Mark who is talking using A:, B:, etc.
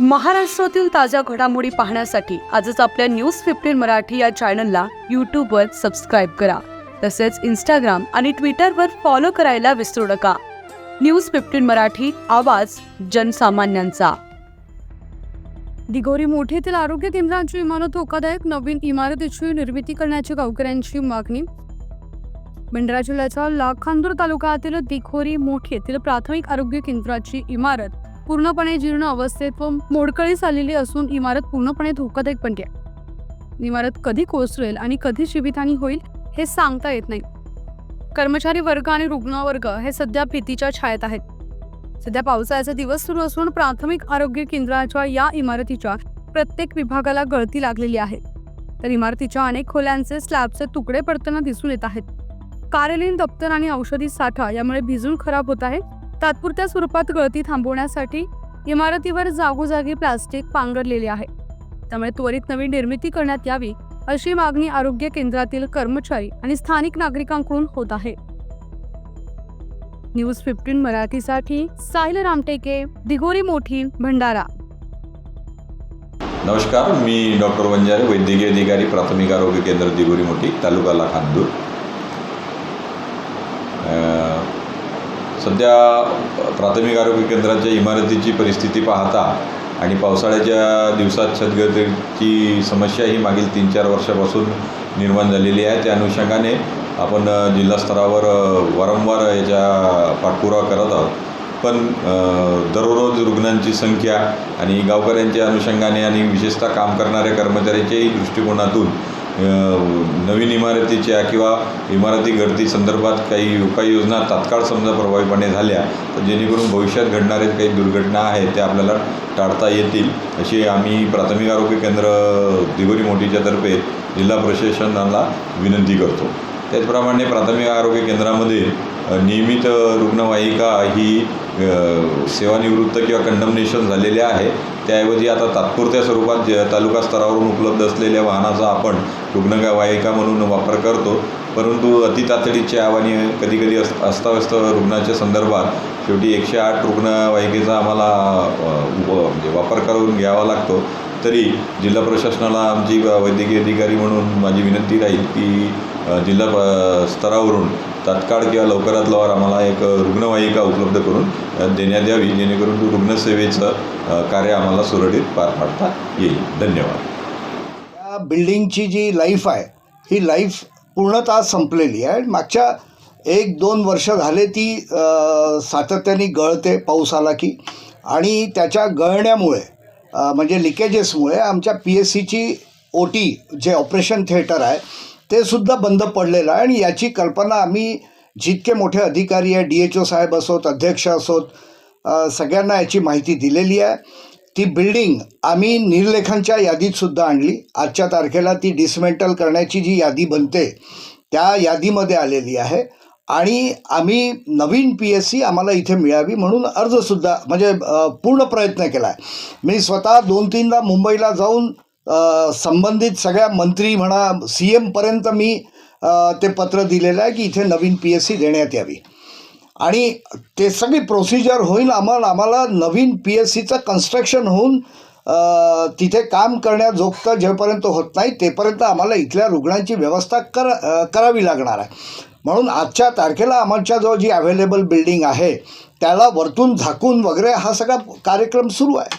A: महाराष्ट्रातील ताज्या घडामोडी पाहण्यासाठी आजच आपल्या न्यूज फिफ्टीन मराठी या चॅनलला यूट्यूबवर सबस्क्राईब करा. तसेच इंस्टाग्राम आणि ट्विटरवर फॉलो करायला विसरू नका. न्यूज फिफ्टीन मराठी आवाज जनसामान्यांचा. दिगोरी मोठीतील येथील आरोग्य केंद्रांची इमारत धोकादायक नवीन इमारतीची निर्मिती करण्याची गावकऱ्यांची मागणी. भंडारा जिल्ह्याच्या लाखांदूर तालुक्यातील दिघोरी मोठी येथील प्राथमिक आरोग्य केंद्राची इमारत पूर्णपणे जीर्ण अवस्थेत व मोडकळीस आलेली असून इमारत पूर्णपणे धोकादायक बनते. इमारत कधी कोसळेल आणि कधी जीवितहानी होईल हे सांगता येत नाही. कर्मचारी वर्ग आणि रुग्णवर्ग हे सध्या भीतीच्या छायेत आहेत. सध्या पावसाळ्याचा दिवस सुरू असून प्राथमिक आरोग्य केंद्राच्या या इमारतीच्या प्रत्येक विभागाला गळती लागलेली आहे. तर इमारतीच्या अनेक खोल्यांचे स्लॅबचे तुकडे पडताना दिसून येत आहेत. कार्यालयीन दप्तर आणि औषधी साठा यामुळे भिजून खराब होत आहे. तात्पुरत्या स्वरूपात गळती थांबवण्यासाठी इमारतीवर जागोजागी प्लास्टिक पांघरलेले आहे. त्यामुळे त्वरित नवीन निर्मिती करण्यात यावी अशी मागणी आरोग्य केंद्रातील कर्मचारी आणि स्थानिक नागरिकांकडून होत आहे. न्यूज फिफ्टीन मराठीसाठी साहिल रामटेके दिघोरी मोठी भंडारा.
B: नमस्कार मी डॉक्टर वंजारे वैद्यकीय अधिकारी प्राथमिक आरोग्य केंद्र दिगोरी मोठी तालुका लाखांदूर. सध्या प्राथमिक आरोग्य केंद्राच्या इमारतीची परिस्थिती पाहता आणि पावसाळ्याच्या दिवसात छतगतीची समस्या ही मागील तीन चार वर्षापासून निर्माण झालेली आहे. त्या अनुषंगाने आपण जिल्हास्तरावर वारंवार याच्या पाठपुरावा करत आहोत. पण दररोज रुग्णांची संख्या आणि गावकऱ्यांच्या अनुषंगाने आणि विशेषतः काम करणाऱ्या कर्मचाऱ्याच्याही दृष्टिकोनातून नवीन इमारतीच्या किंवा इमारती गर्दी संदर्भात काही उपाययोजना तात्काळ समजा प्रभावीपणे झाल्या तर जेणेकरून भविष्यात घडणारे काही दुर्घटना आहेत त्या आपल्याला टाळता येतील. अशी आम्ही प्राथमिक आरोग्य केंद्र दिगोरी मोठीच्या तर्फे जिल्हा प्रशासनाला विनंती करतो. त्याचप्रमाणे प्राथमिक आरोग्य केंद्रामध्ये नियमित रुग्णवाहिका ही सेवानिवृत्त किंवा कंडमनेशन झालेल्या आहे त्याऐवजी आता तात्पुरत्या स्वरूपात ज तालुका स्तरावरून उपलब्ध असलेल्या वाहनाचा आपण रुग्णवाहिका म्हणून वापर करतो. परंतु अतितातडीच्या कधी कधीकधी अस अस्ताव्यस्त रुग्णाच्या संदर्भात शेवटी एकशे आठ रुग्णवाहिकेचा आम्हाला उप म्हणजे वापर करून घ्यावा लागतो. तरी जिल्हा प्रशासनाला आमची वैद्यकीय अधिकारी म्हणून माझी विनंती राहील की जिल्हा प- स्तरावरून तात्काळ किंवा लवकरात लवकर आम्हाला एक रुग्णवाहिका उपलब्ध करून देण्यात यावी जेणेकरून रुग्णसेवेचं कार्य आम्हाला सुरळीत पार पाडता येईल. धन्यवाद.
C: या बिल्डिंगची जी लाईफ आहे ही लाईफ पूर्णतः संपलेली आहे. मागच्या एक दोन वर्ष झाले ती सातत्याने गळते पाऊस आला की. आणि त्याच्या गळण्यामुळे म्हणजे लिकेजेसमुळे आमच्या पी एस सीची ओ टी जे ऑपरेशन थिएटर आहे ते सुद्धा बंद पडलेलं आहे. आणि याची कल्पना आम्ही जितके मोठे अधिकारी आहे डी एच ओ साहेब असोत अध्यक्ष असोत सगळ्यांना याची माहिती दिलेली आहे. ती बिल्डिंग आम्ही निर्लेखांच्या यादीतसुद्धा आणली. आजच्या तारखेला ती डिसमेंटल करण्याची जी यादी बनते त्या यादीमध्ये आलेली आहे. आणि आम्ही नवीन पी एस सी आम्हाला इथे मिळावी म्हणून अर्जसुद्धा म्हणजे पूर्ण प्रयत्न केला आहे. मी स्वतः दोन तीनदा मुंबईला जाऊन संबंधित सगळ्या मंत्री म्हणा सी एमपर्यंत मी ते पत्र दिलेलं आहे की इथे नवीन पी एस सी देण्यात यावी. आणि ते सगळी प्रोसिजर होईल आम्हाला आम्हाला नवीन पी एस सीचं कन्स्ट्रक्शन होऊन तिथे काम करण्याजोगतं जेपर्यंत होत नाही तेपर्यंत आम्हाला इथल्या रुग्णांची व्यवस्था कर करावी लागणार आहे. म्हणून आजच्या तारखेला आमच्याजवळ जी अवेलेबल बिल्डिंग आहे त्याला वरतून झाकून वगैरे हा सगळा कार्यक्रम सुरू आहे.